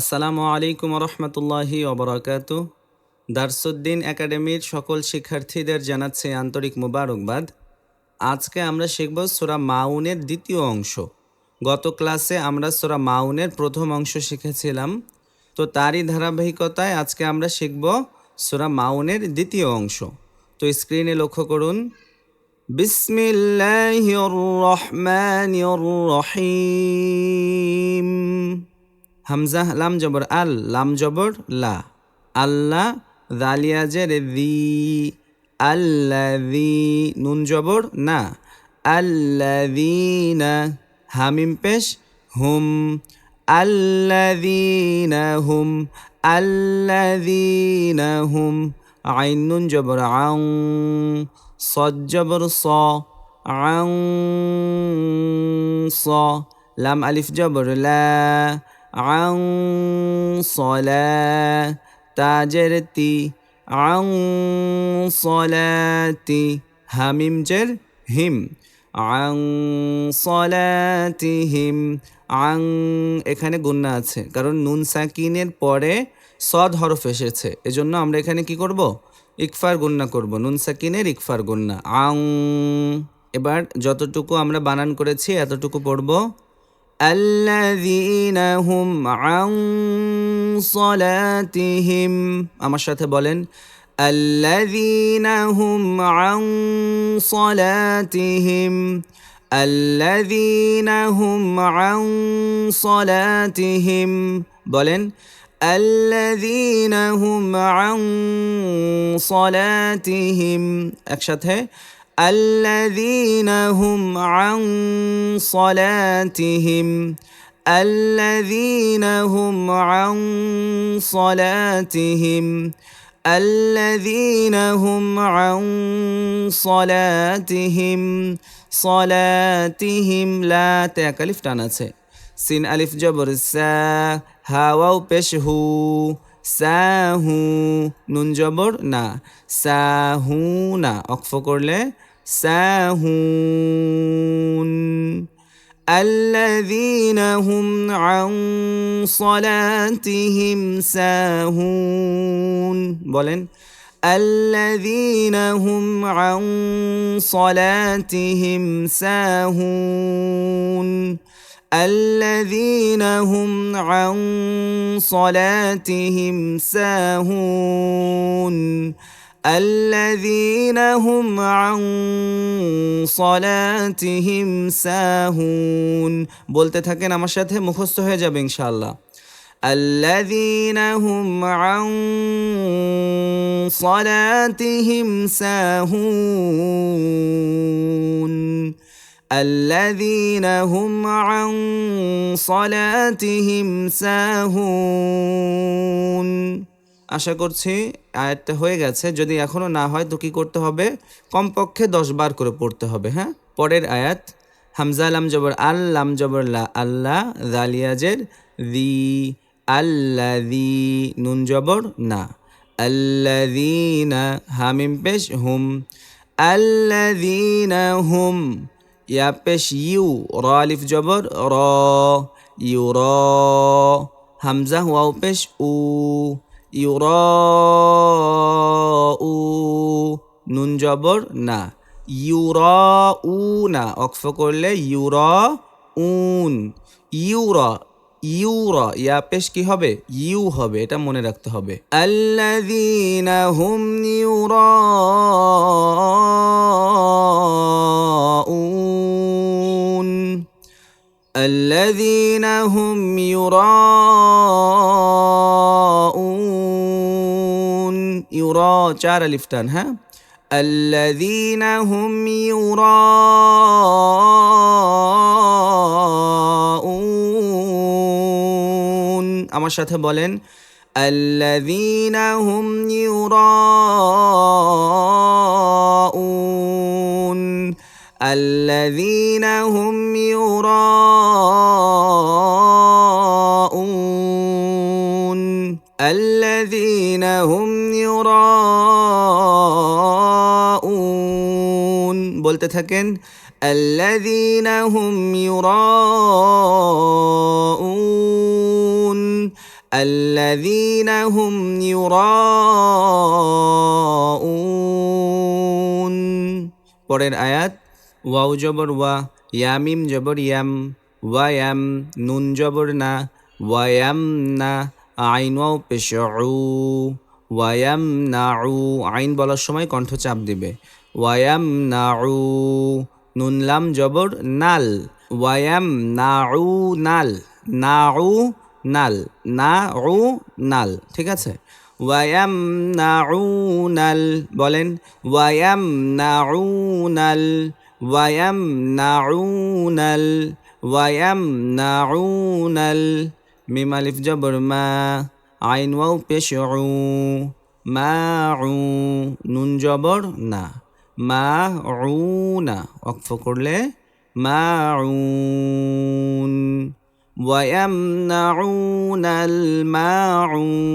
আসসালামু আলাইকুম রহমতুল্লাহি অবরাকাত দারসুদ্দিন একাডেমির সকল শিক্ষার্থীদের জানাচ্ছি আন্তরিক মুবারকবাদ। আজকে আমরা শিখব সোরা মাউনের দ্বিতীয় অংশ। গত ক্লাসে আমরা সোরা মাউনের প্রথম অংশ শিখেছিলাম। তো তারই ধারাবাহিকতায় আজকে আমরা শিখব সোরা মাউনের দ্বিতীয় অংশ। তো স্ক্রিনে লক্ষ্য করুন। বিসমিল্লাহির রহমানির রহিম। হামজা লাম জবর, আল লাম জবর, লা। আল্লাহ দালিয়াজের দি আল্লাদি নুন জবর, না। আল্লাদিনা হামিম পেশ, হুম। আল্লাদিনা হুম। আল্লাদিনা হুম। আইন নুন জবর, আং। সদ জবর, স। আং। স। লাম আলিফ জবর, লা। عن صلاة তাজের তি আং সলাতি হামিম জের হিম আং সলাতিহিম আং এখানে গুন্না আছে কারণ নুন সাকিনের পরে সদ হরফ এসেছে এজন্য আমরা এখানে কি করব ইকফার গুন্না করব নুন সাকিনের ইকফার গুন্না আং এবার যতটুকু আমরা বানান করেছি এতটুকু পড়বো আল্লাযীনাহুম আন সলাতিহিম আমার সাথে বলেন আল্লাযীনাহুম আন সলাতিহিম আল্লাযীনাহুম আন সলাতিহিম বলেন আল্লাযীনাহুম আন সলাতিহিম একসাথে الذين هم عن صلاتهم الذين هم عن صلاتهم الذين هم عن صلاتهم صلاتهم لا تأكلف টানাছে সিন আলিফ জবর সা হাওয়াও পেশ হু সাহু নুন জবর না সাহু না অক্ফ করলে সাহুন الذين هم عن صلاتهم ساهون বলেন الذين هم عن صلاتهم ساهون الذين هم عن صلاتهم ساهون الذين هم عن صلاتهم ساهون বলতে থাকেন আমার সাথে মুখস্থ হয়ে যাবে ইনশাআল্লাহ الذين هم عن صلاتهم ساهون الذين هم عن صلاتهم ساهون আশা করছি আয়াতটা হয়ে গেছে, যদি এখনও না হয় তো কি করতে হবে? কমপক্ষে দশ বার করে পড়তে হবে হ্যাঁ? পরের আয়াত, হামজা লাম জবর আল, লাম জবর লা আল্লাহ জালিয়াজের দি আল্লাদি নুন জবর, না। আল্লাদিনা হামিম পেশ, হুম। আল্লাদিনা হুম। ইয়া পেশ, ইউ, র, আলিফ জবর, র, ইউ, র। হামজা, ওয়াও পেশ, উ। ইউরাউ, নুন জবর, না। ইউরাউ না অক্স করলে ইউরা উন ইউরা ইউরা, ইয়া পেশ কি হবে? ইউ হবে, এটা মনে রাখতে হবে। আল্লাযীনা হুম ইউরাউন। আল্লাযীনা হুম ইউরাউন। يرا চার আলিফ টান হ্যাঁ الذين هم يراءون আমার সাথে বলেন الذين هم يراءون الذين هم يراءون الذين هم يراءون বলতে থাকেন الذين هم يراءون الذين هم يراءون পরের আয়াত ওয়াও জবর ওয়া ইয়ামিম জবর ইয়াম ওয়ায়াম নুন জবর না ওয়ায়াম না আইন ওয়াও পেশ ওয়ায়াম নাউ আইন বলার সময় কণ্ঠ চাপ দিবে। ওয়ায়াম নাউ নুন লাম জবর, নাল। ওয়ায়াম নাউ নাল। নাউ নাল। নাউ, নাল। ঠিক আছে? ওয়ায়াম নাউ নাল বলেন। ওয়ায়াম নাউ নাল। ওয়ায়াম নাউ নাল। ওয়ায়াম নাউ নাল। মিম আলিফ জবর মা। আইন ওয়াও পেশ মা নুন জবর না মা না অক্ফ করলে মা ويمنعون الماعون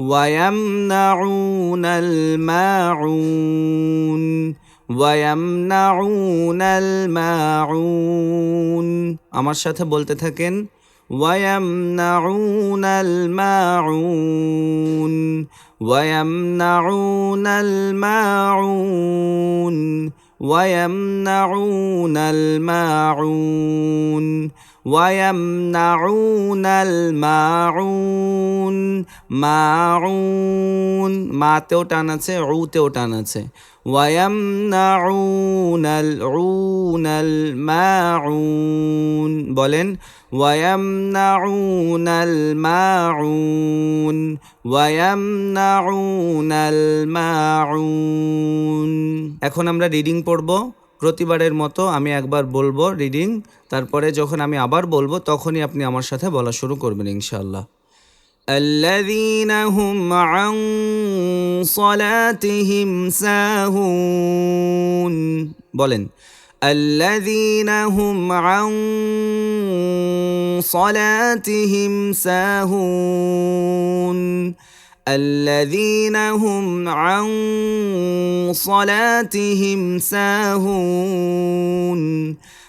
ويمنعون الماعون ويمنعون الماعون আমার সাথে বলতে থাকেন ويمنعون الماعون ويمنعون الماعون ويمنعون الماعون. ويمنعون الماعون মাউন মাতেও টান আছে উতেও টান আছে ويمنعون العون الماعون বলেন ويمنعون الماعون ويمنعون الماعون এখন আমরা রিডিং পড়ব প্রতিবারের মতো আমি একবার বলবো রিডিং তারপরে যখন আমি আবার বলবো তখনই আপনি আমার সাথে বলা শুরু করবেন ইনশাআল্লাহ الذين هم عن صلاتهم ساهون বলেন الذين هم عن صلاتهم ساهون الذين هم عن صلاتهم ساهون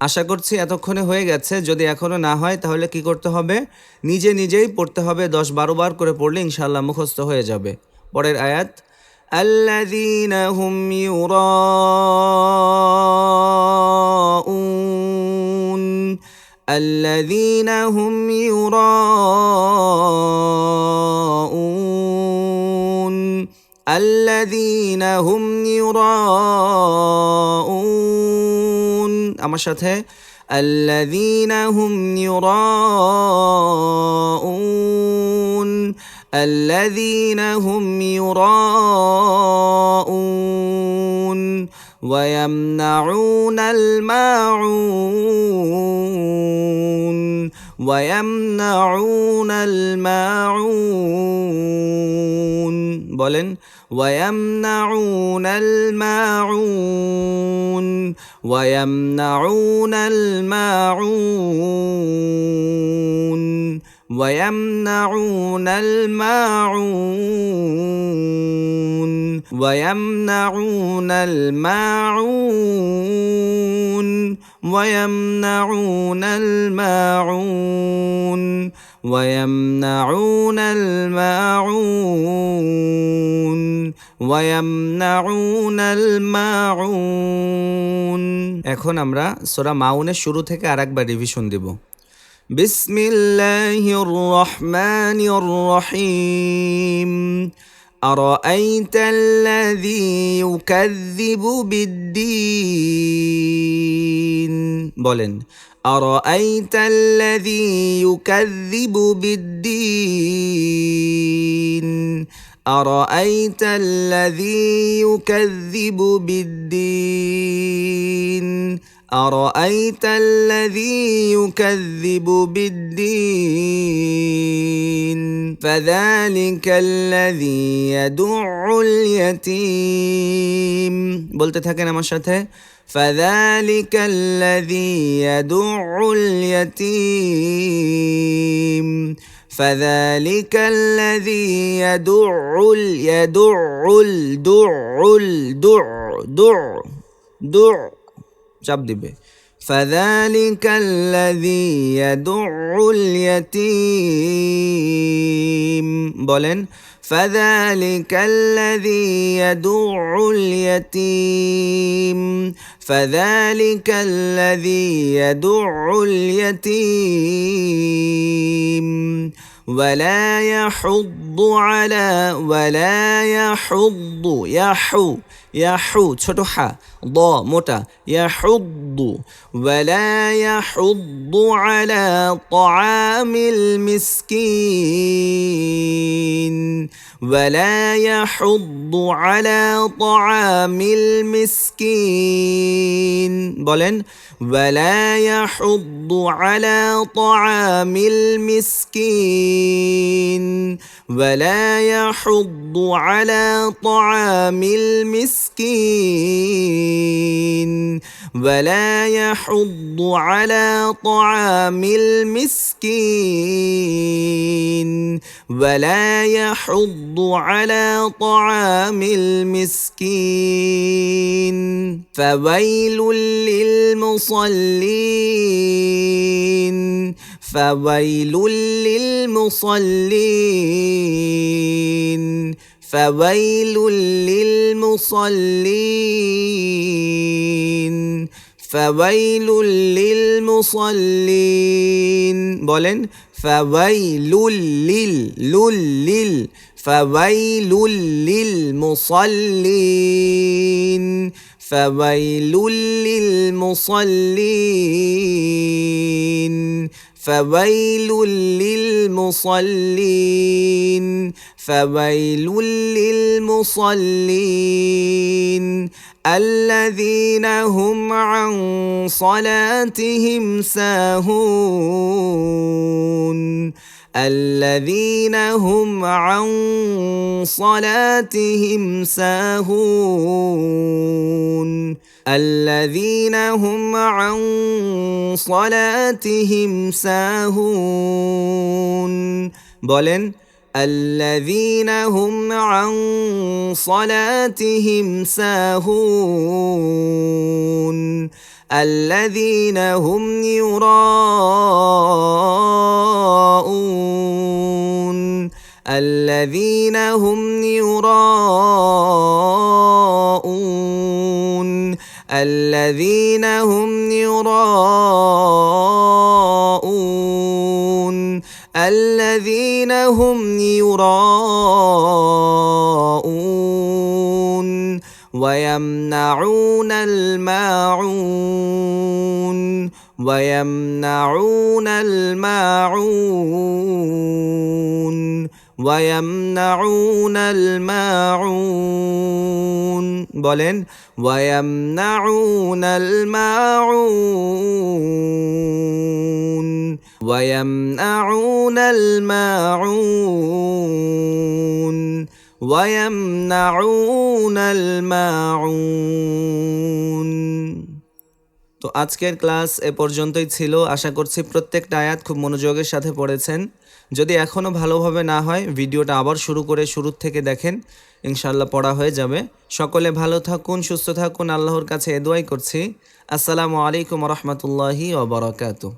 আশা করছি এতক্ষণে হয়ে গেছে যদি এখনো না হয় তাহলে কি করতে হবে নিজে নিজেই পড়তে হবে দশ বারো বার করে পড়লে ইনশাআল্লাহ মুখস্থ হয়ে যাবে পরের আয়াত الذين هم يراءون الذين هم يراءون الذين هم يراءون আমার সাথে الذين هم يراءون الذين هم يراءون ويمنعون الماعون ويمنعون الماعون বলেন ويمنعون الماعون ويمنعون الماعون ويمنعون الماعون ويمنعون الماعون ويمنعون الماعون ويمنعون الماعون এখন আমরা সোরা মাউনের শুরু থেকে আর একবার রিভিশন দিব। বিসমিল্লাহ রহমান রহিম। الرحيم أرأيت الذي يكذب بالدين বলেন أرأيت الذي يكذب بالدين أرأيت الذي يكذب بالدين أرأيت الذي يكذب بالدين فذلك الذي يدع اليتيم বলতে থাকেন আমার সাথে فذلك الذي يدع اليتيم فذلك الذي يدع ال- يدع الدع الدع دع دع চাপ দিবে فذلك الذي يدع اليتيم বলেন فذلك الذي يدع اليتيم فذلك الذي يدع اليتيم ولا يحض على ولا يحض يحو ইয়াহু ছোট হা, দ, মোটা ইয়াহুদ্দু ওয়ালা ইয়াহুদ্দু আলা তাআমিল মিসকিন, ওয়ালা ইয়াহুদ্দু আলা তাআমিল মিসকিন, বলেন, ওয়ালা ইয়াহুদ্দু আলা তাআমিল মিসকিন ولا يحض على طعام المسكين ولا يحض على طعام المسكين ولا يحض على طعام المسكين فويل للمصلين فويل للمصلين فويل للمصلين فويل للمصلين বলেন فويل لل لل لل فويل للمصلين فويل للمصلين فويل للمصلين فويل للمصلين. الذين هم عن صلاتهم ساهون. الذين هم عن صلاتهم ساهون الذين هم عن صلاتهم ساهون বলেন الذين هم عن صلاتهم ساهون الذين هم يراءون الذين هم يراءون الذين هم يراءون الذين هم يراءون ويمنعون الماعون ويمنعون الماعون. ويمنعون الماعون. بولن ويمنعون الماعون. ويمنعون الماعون. ويمنعون الماعون. তো আজকের ক্লাস এ পর্যন্তই ছিল। আশা করছি প্রত্যেকটা আয়াত খুব মনোযোগের সাথে পড়েছেন। যদি এখনও ভালোভাবে না হয়, ভিডিওটা আবার শুরু করে শুরুর থেকে দেখেন। ইনশাল্লাহ পড়া হয়ে যাবে। সকলে ভালো থাকুন, সুস্থ থাকুন। আল্লাহর কাছে এদোয়াই করছি। আসসালামু আলাইকুম রহমতুল্লাহি ওবরাকাতু